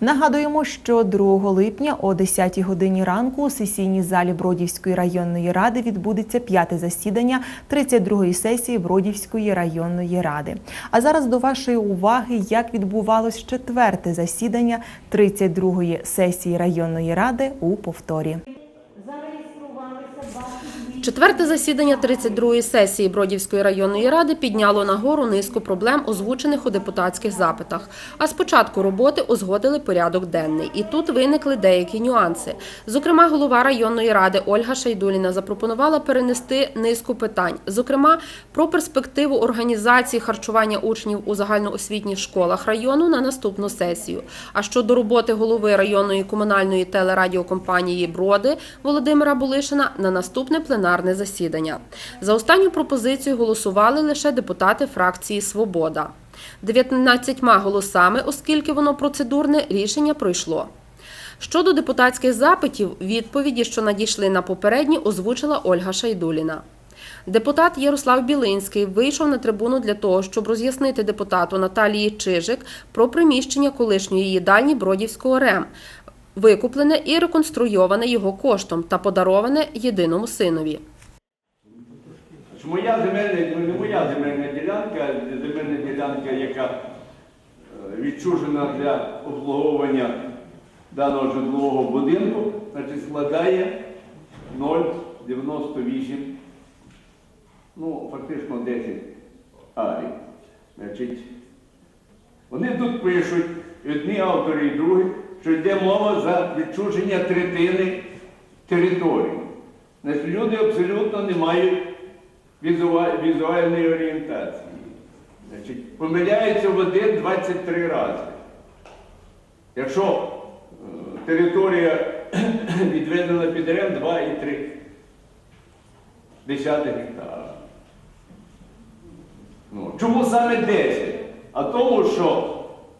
Нагадуємо, що 2 липня о 10 годині ранку у сесійній залі Бродівської районної ради відбудеться п'яте засідання 32-ї сесії Бродівської районної ради. А зараз до вашої уваги, як відбувалось четверте засідання 32-ї сесії районної ради у повторі. Четверте засідання 32-ї сесії Бродівської районної ради підняло нагору низку проблем, озвучених у депутатських запитах. А з початку роботи узгодили порядок денний. І тут виникли деякі нюанси. Зокрема, голова районної ради Ольга Шайдуліна запропонувала перенести низку питань, зокрема про перспективу організації харчування учнів у загальноосвітніх школах району на наступну сесію. А щодо роботи голови районної комунальної телерадіокомпанії Броди Володимира Булишина на наступне пленарне засідання. За останню пропозицію голосували лише депутати фракції Свобода. 19 голосами, оскільки воно процедурне, рішення пройшло. Щодо депутатських запитів, відповіді, що надійшли на попередні, озвучила Ольга Шайдуліна. Депутат Ярослав Білинський вийшов на трибуну для того, щоб роз'яснити депутату Наталії Чижик про приміщення колишньої їдальні Бродівського РЕМ, викуплене і реконструйоване його коштом та подароване єдиному синові. Моя земельна, ну, не моя земельна ділянка, земельна ділянка, яка е, відчужена для обслуговування даного житлового будинку, значить, складає 0,98, ну, фактично 10 арій. Значить, вони тут пишуть, одні автори, і другі, що йде мова за відчуження третини території. Значить, люди абсолютно не мають візуальної орієнтації. Значить, помиляються в один 23 рази. Якщо е, територія відведена під РЕМ 2,3 десятих гектара. Ну, чому саме 10? А тому, що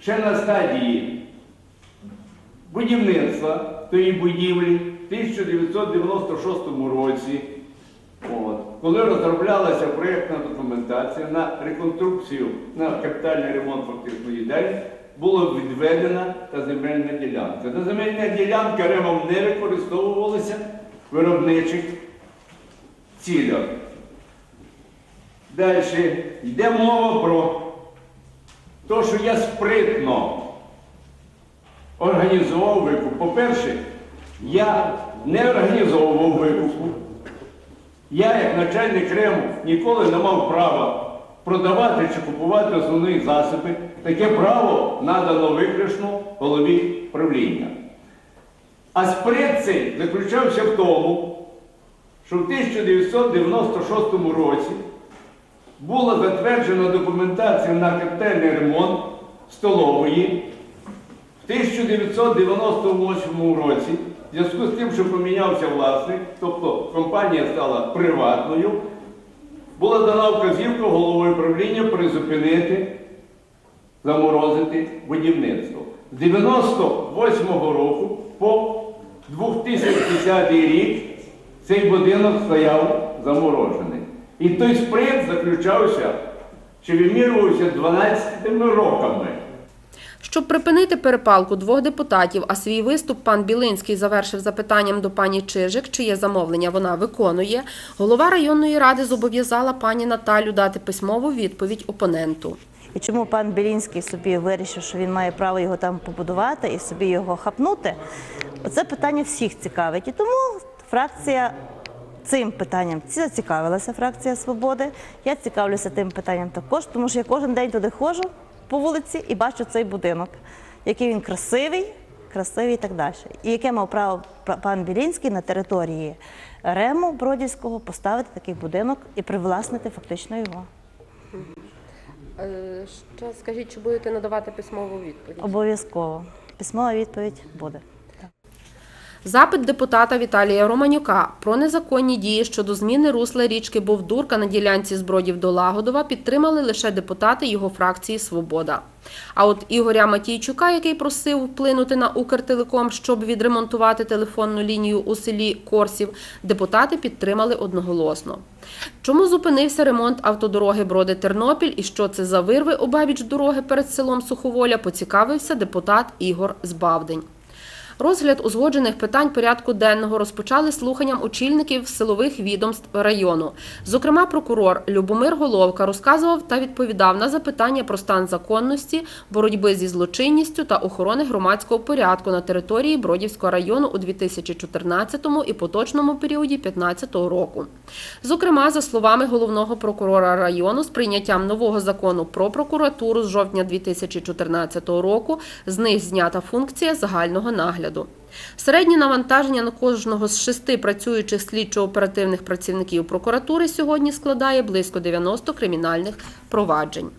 ще на стадії будівництва тої будівлі в 1996 році, от, коли розроблялася проєктна документація на реконструкцію, на капітальний ремонт фактично їдальні, була відведена та земельна ділянка. Та земельна ділянка ремом не використовувалася в виробничих цілях. Далі йде мова про те, що я спритно організував викуп. По-перше, я не організовував викупу. Я, як начальник РЕМу, ніколи не мав права продавати чи купувати основні засоби. Таке право надано виключно голові правління. А сприт цей заключався в тому, що в 1996 році була затверджена документація на капітальний ремонт столової. В 1998 році, в зв'язку з тим, що помінявся власник, тобто компанія стала приватною, була дана вказівка головою правління призупинити, заморозити будівництво. З 98 року по 2010 рік цей будинок стояв заморожений. І той спринт заключався, чи вимірювався 12 роками. Щоб припинити перепалку двох депутатів, а свій виступ пан Білинський завершив запитанням до пані Чижик, чиє замовлення вона виконує, голова районної ради зобов'язала пані Наталю дати письмову відповідь опоненту. І чому пан Білінський собі вирішив, що він має право його там побудувати і собі його хапнути? Оце питання всіх цікавить. І тому фракція цим питанням ці- зацікавилася, фракція свободи. Я цікавлюся тим питанням також, тому що я кожен день туди ходжу по вулиці і бачу цей будинок, який він красивий, красивий і так далі. І яке мав право пан Білінський на території Рему Бродівського поставити такий будинок і привласнити фактично його. Ще скажіть, чи будете надавати письмову відповідь? Обов'язково. Письмова відповідь буде. Запит депутата Віталія Романюка про незаконні дії щодо зміни русла річки Бовдурка на ділянці з Бродів до Лагодова підтримали лише депутати його фракції Свобода. А от Ігоря Матійчука, який просив вплинути на Укртелеком, щоб відремонтувати телефонну лінію у селі Корсів, депутати підтримали одноголосно. Чому зупинився ремонт автодороги Броди Тернопіль і що це за вирви обабіч дороги перед селом Суховоля, поцікавився депутат Ігор Збавдень. Розгляд узгоджених питань порядку денного розпочали слуханням очільників силових відомств району. Зокрема, прокурор Любомир Головка розказував та відповідав на запитання про стан законності, боротьби зі злочинністю та охорони громадського порядку на території Бродівського району у 2014 і поточному періоді 2015 року. Зокрема, за словами головного прокурора району, з прийняттям нового закону про прокуратуру з жовтня 2014 року з них знята функція загального нагляду. Середнє навантаження на кожного з шести працюючих слідчо-оперативних працівників прокуратури сьогодні складає близько 90 кримінальних проваджень.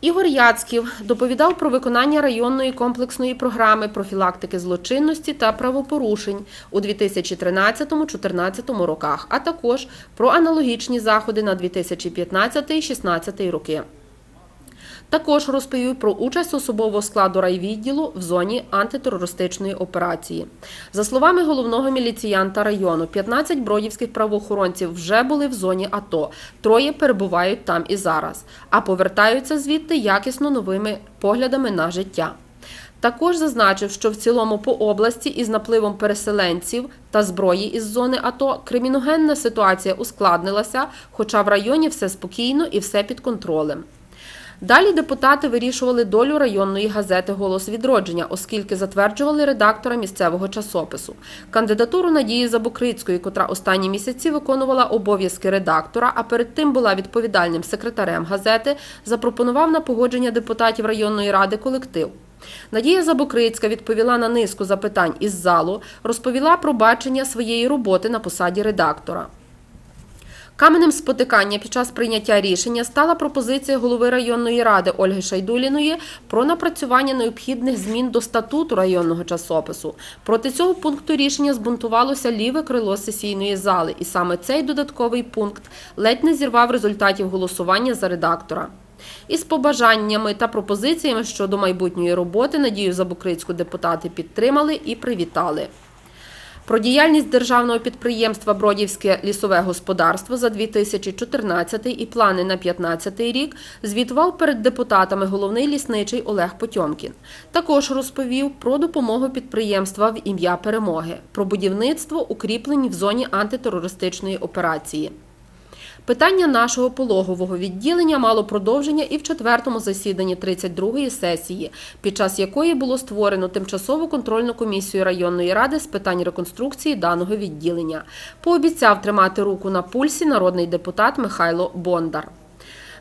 Ігор Яцьків доповідав про виконання районної комплексної програми профілактики злочинності та правопорушень у 2013-2014 роках, а також про аналогічні заходи на 2015-2016 роки. Також розповів про участь особового складу райвідділу в зоні антитерористичної операції. За словами головного міліціянта району, 15 бродівських правоохоронців вже були в зоні АТО, троє перебувають там і зараз, а повертаються звідти якісно новими поглядами на життя. Також зазначив, що в цілому по області із напливом переселенців та зброї із зони АТО криміногенна ситуація ускладнилася, хоча в районі все спокійно і все під контролем. Далі депутати вирішували долю районної газети Голос відродження, оскільки затверджували редактора місцевого часопису. Кандидатуру Надії Забукрицької, котра останні місяці виконувала обов'язки редактора, а перед тим була відповідальним секретарем газети, запропонував на погодження депутатів районної ради колектив. Надія Забокрицька відповіла на низку запитань із залу, розповіла про бачення своєї роботи на посаді редактора. Каменем спотикання під час прийняття рішення стала пропозиція голови районної ради Ольги Шайдуліної про напрацювання необхідних змін до статуту районного часопису. Проти цього пункту рішення збунтувалося ліве крило сесійної зали, і саме цей додатковий пункт ледь не зірвав результатів голосування за редактора. Із побажаннями та пропозиціями щодо майбутньої роботи Надію Забукрицьку депутати підтримали і привітали. Про діяльність державного підприємства Бродівське лісове господарство за 2014 і плани на 2015 рік звітував перед депутатами головний лісничий Олег Потьомкін. Також розповів про допомогу підприємства в ім'я перемоги, про будівництво укріплень в зоні антитерористичної операції. Питання нашого пологового відділення мало продовження і в четвертому засіданні 32-ї сесії, під час якої було створено тимчасову контрольну комісію районної ради з питань реконструкції даного відділення. Пообіцяв тримати руку на пульсі народний депутат Михайло Бондар.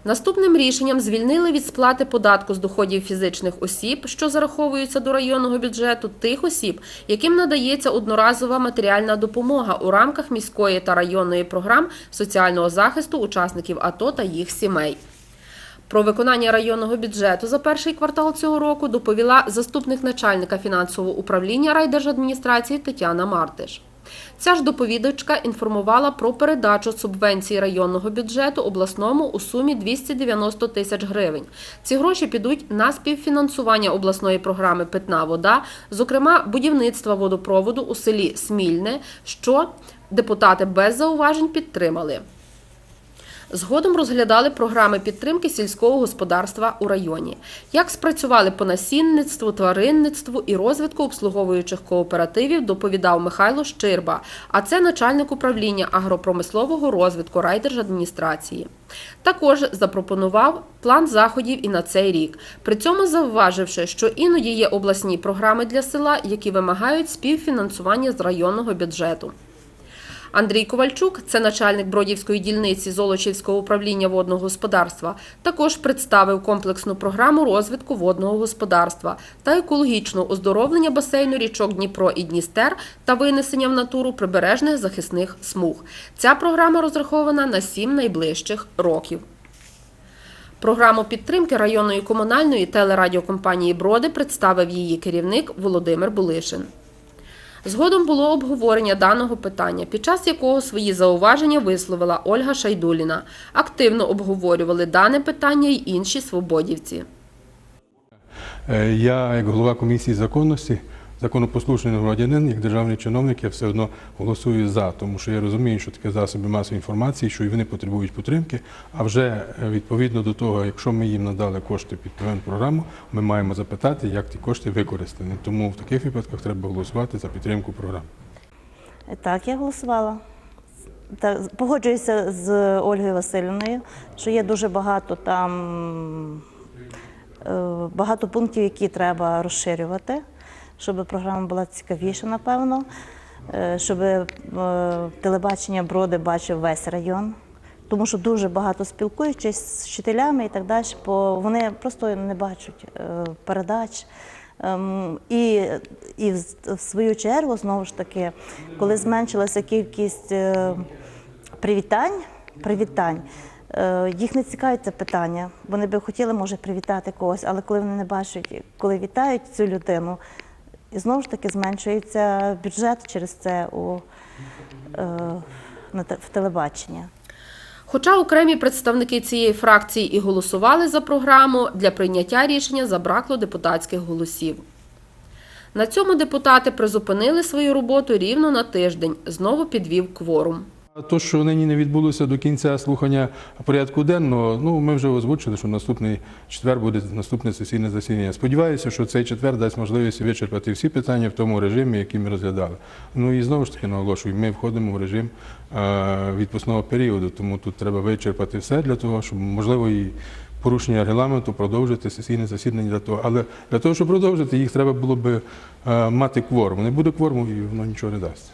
Наступним рішенням звільнили від сплати податку з доходів фізичних осіб, що зараховуються до районного бюджету, тих осіб, яким надається одноразова матеріальна допомога у рамках міської та районної програм соціального захисту учасників АТО та їх сімей. Про виконання районного бюджету за перший квартал цього року доповіла заступник начальника фінансового управління райдержадміністрації Тетяна Мартиш. Ця ж доповідачка інформувала про передачу субвенції районного бюджету обласному у сумі 290 тисяч гривень. Ці гроші підуть на співфінансування обласної програми Питна вода, зокрема будівництва водопроводу у селі Смільне, що депутати без зауважень підтримали. Згодом розглядали програми підтримки сільського господарства у районі, як спрацювали по насінництву, тваринництву і розвитку обслуговуючих кооперативів, доповідав Михайло Щирба, а це начальник управління агропромислового розвитку райдержадміністрації. Також запропонував план заходів і на цей рік, при цьому зауваживши, що іноді є обласні програми для села, які вимагають співфінансування з районного бюджету. Андрій Ковальчук, це начальник Бродівської дільниці Золочівського управління водного господарства, також представив комплексну програму розвитку водного господарства та екологічного оздоровлення басейну річок Дніпро і Дністер та винесення в натуру прибережних захисних смуг. Ця програма розрахована на сім найближчих років. Програму підтримки районної комунальної телерадіокомпанії Броди представив її керівник Володимир Булишин. Згодом було обговорення даного питання, під час якого свої зауваження висловила Ольга Шайдуліна. Активно обговорювали дане питання й інші свободівці. Е, Я, як голова комісії законності, законопослушний громадянин, як державний чиновник, я все одно голосую за, тому що я розумію, що таке засоби масової інформації, що і вони потребують підтримки. А вже е, відповідно до того, якщо ми їм надали кошти під певну програму, ми маємо запитати, як ті кошти використані. Тому в таких випадках треба голосувати за підтримку програми. Так, я голосувала. Так, погоджуюся з Ольгою Васильівною, що є дуже багато там е, багато пунктів, які треба розширювати, щоб програма була цікавіша, напевно, е, щоб е, телебачення Броди бачив весь район. Тому що дуже багато спілкуючись з вчителями і так далі, бо вони просто не бачать е, передач. Ем, І, і в свою чергу, знову ж таки, коли зменшилася кількість привітань, привітань, їх не цікавить це питання. Вони би хотіли, може, привітати когось, але коли вони не бачать, коли вітають цю людину, і знову ж таки зменшується бюджет через це у, е, в телебачення. Хоча окремі представники цієї фракції і голосували за програму, для прийняття рішення забракло депутатських голосів. На цьому депутати призупинили свою роботу рівно на тиждень. Знову підвів кворум. То, що нині не відбулося до кінця слухання порядку денного, ну ми вже озвучили, що наступний четвер буде наступне сесійне засідання. Сподіваюся, що цей четвер дасть можливість вичерпати всі питання в тому режимі, який ми розглядали. Ну і знову ж таки наголошую, ми входимо в режим е, відпускного періоду, тому тут треба вичерпати все для того, щоб можливо і порушення регламенту продовжити сесійне засідання для того. Але для того, щоб продовжити, їх треба було би е, мати кворум. Не буде кворуму і воно нічого не дасть.